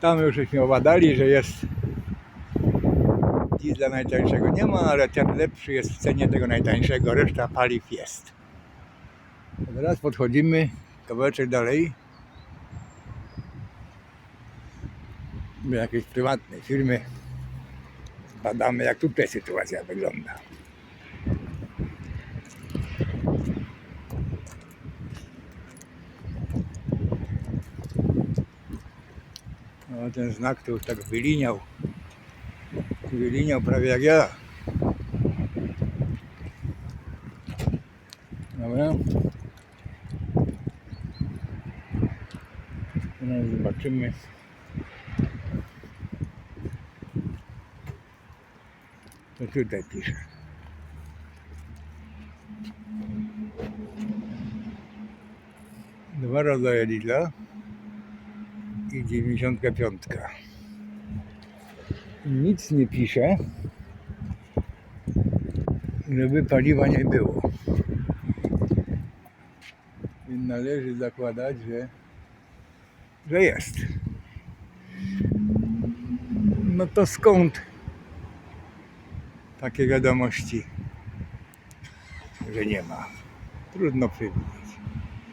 Tam już żeśmy obadali, że jest diesla najtańszego nie ma, ale ten lepszy jest w cenie tego najtańszego, reszta paliw jest. Teraz podchodzimy kawałeczek dalej do jakiejś prywatnej firmy. Badamy jak tutaj sytuacja wygląda. O, ten znak to już tak wyliniał. Wyliniał prawie jak ja. Dobra. Teraz zobaczymy. To tutaj pisze. Dwa rodzaje Lidla i 95. Nic nie pisze, żeby paliwa nie było. Więc należy zakładać, że, że jest. No to skąd takie wiadomości, że nie ma? Trudno przewidzieć.